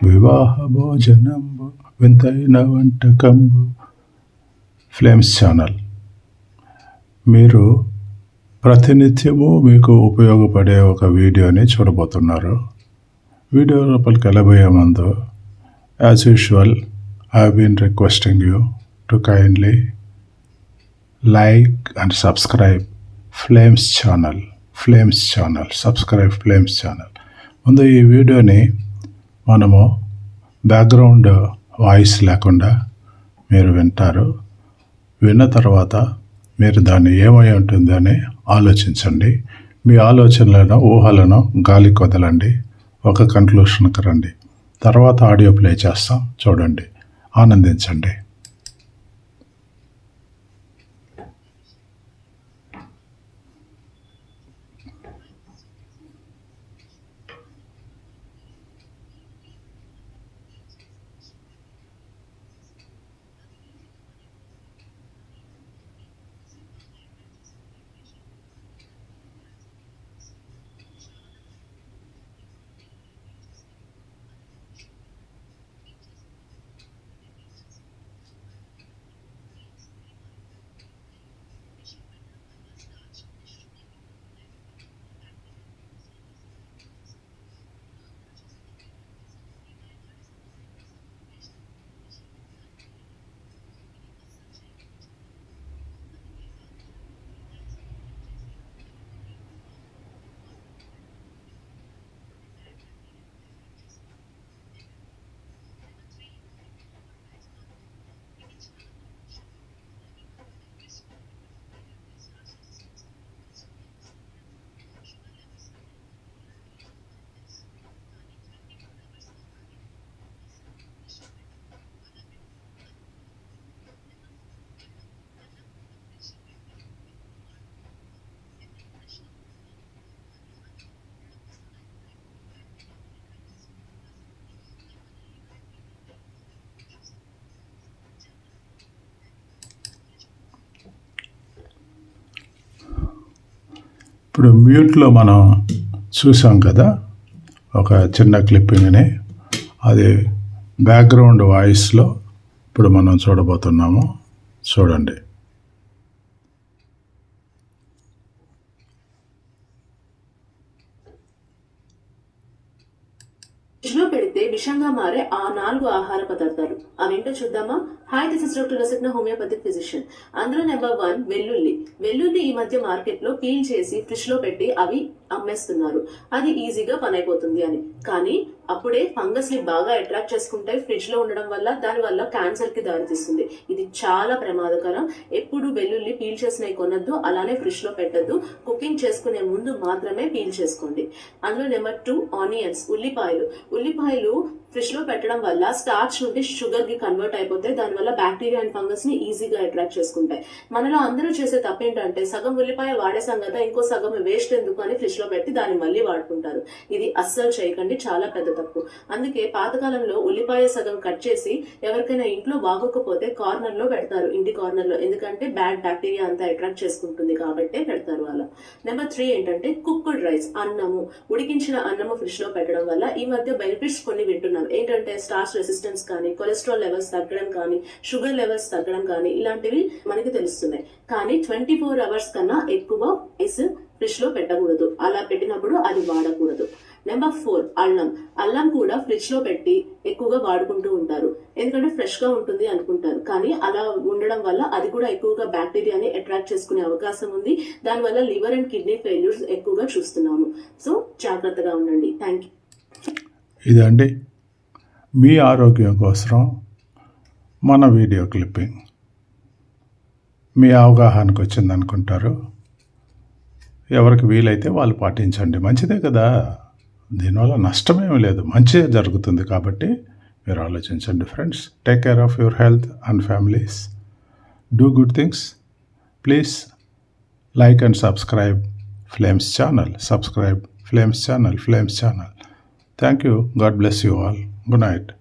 వివాహ భోజనంబు వింతైన వంటకంబు. Flames channel. మీరు ప్రతినిత్యము మీకు ఉపయోగపడే ఒక వీడియోని చూడబోతున్నారు. వీడియో లోపలికి వెళ్ళబోయే ముందు as usual I been requesting you to kindly like and subscribe Flames channel Flames channel subscribe Flames channel ముందు ఈ వీడియోని మనము బ్యాక్గ్రౌండ్ వాయిస్ లేకుండా మీరు వింటారు. విన్న తర్వాత మీరు దాన్ని ఏమై ఉంటుందని ఆలోచించండి. మీ ఆలోచనలను ఊహలను గాలికి వదలండి. ఒక కన్క్లూషన్కి రండి. తర్వాత ఆడియో ప్లే చేస్తాం. చూడండి. ఆనందించండి. ఇప్పుడు మ్యూట్లో మనం చూసాం కదా ఒక చిన్న క్లిప్పింగ్ని. అది బ్యాక్గ్రౌండ్ వాయిస్లో ఇప్పుడు మనం చూడబోతున్నాము. చూడండి. చూపెడు పెడితే విషంగా మారే ఆ నాలుగు ఆహార పదార్థాలు. అవేంటో చూద్దామా? Hi this is doctor Rasagna homeopathic physician అందులో నెంబర్ వన్ వెల్లుల్లి. వెల్లుల్లి ఈ మధ్య మార్కెట్లో పీల్ చేసి ఫ్రిడ్జ్లో పెట్టి అవి అమ్మేస్తున్నారు. అది ఈజీగా పని అయిపోతుంది అని. కానీ అప్పుడే ఫంగస్ని బాగా అట్రాక్ట్ చేసుకుంటాయి ఫ్రిడ్జ్లో ఉండడం వల్ల దాని వల్ల క్యాన్సర్కి దారితీస్తుంది ఇది చాలా ప్రమాదకరం. ఎప్పుడు వెల్లుల్లి పీల్ చేసినవి కొనద్దు అలానే ఫ్రిడ్జ్లో పెట్టద్దు. కుకింగ్ చేసుకునే ముందు మాత్రమే పీల్ చేసుకోండి. అందులో నెంబర్ టూ ఆనియన్స్ ఉల్లిపాయలు. ఉల్లిపాయలు ఫ్రిడ్జ్లో పెట్టడం వల్ల స్టార్చ్ నుండి షుగర్కి కన్వర్ట్ అయిపోతే దానివల్ల బ్యాక్టీరియా అండ్ ఫంగస్ని ఈజీగా అట్రాక్ట్ చేసుకుంటాయి. మనలో అందరూ చేసే తప్పు ఏంటంటే సగం ఉల్లిపాయ వాడేసాం కదా ఇంకో సగం వేస్ట్ ఎందుకు అని ఫ్రిడ్జ్లో పెట్టి దాన్ని మళ్ళీ వాడుకుంటారు. ఇది అస్సలు చేయకండి చాలా పెద్ద తప్పు. అందుకే పాతకాలంలో ఉల్లిపాయ సగం కట్ చేసి ఎవరికైనా ఇంట్లో బాగోకపోతే కార్నర్లో పెడతారు ఇంటి కార్నర్లో. ఎందుకంటే బ్యాడ్ బ్యాక్టీరియా అంతా అట్రాక్ట్ చేసుకుంటుంది కాబట్టే పెడతారు అలా. నెంబర్ త్రీ ఏంటంటే కుక్డ్ రైస్ అన్నము. ఉడికించిన అన్నము ఫ్రిడ్జ్లో పెట్టడం వల్ల ఈ మధ్య బెనిఫిట్స్ కొన్ని వింటున్నాం. ఏంటంటే స్టార్చ్ రెసిస్టెన్స్ కానీ కొలెస్ట్రాల్ లెవెల్స్ తగ్గడం కానీ షుగర్ లెవెల్స్ తగ్గడం కానీ ఇలాంటివి మనకి తెలుస్తున్నాయి. కానీ ట్వంటీ ఫోర్ అవర్స్ కన్నా ఎక్కువ ఐస్ ఫ్రిడ్జ్లో పెట్టకూడదు. అలా పెట్టినప్పుడు అది వాడకూడదు. నెంబర్ ఫోర్ అల్లం. అల్లం కూడా ఫ్రిడ్జ్లో పెట్టి ఎక్కువగా వాడుకుంటూ ఉంటారు. ఎందుకంటే ఫ్రెష్గా ఉంటుంది అనుకుంటారు. కానీ అలా ఉండడం వల్ల అది కూడా ఎక్కువగా బ్యాక్టీరియాని అట్రాక్ట్ చేసుకునే అవకాశం ఉంది. దానివల్ల లివర్ అండ్ కిడ్నీ ఫెయిల్యూర్స్ ఎక్కువగా చూస్తున్నాము. సో జాగ్రత్తగా ఉండండి. థ్యాంక్ యూ ఇదండి మీ ఆరోగ్యం కోసం మన వీడియో క్లిప్పింగ్. మీ అవగాహనకు వచ్చిందనుకుంటారు. ఎవరికి వీలైతే వాళ్ళు పాటించండి. మంచిదే కదా. దీనివల్ల నష్టమేమీ లేదు. మంచిదే జరుగుతుంది కాబట్టి మీరు ఆలోచించండి friends. Take care of your health and families do good things please like and subscribe Flames channel subscribe Flames channel Flames channel Thank you. God bless you all. Good night.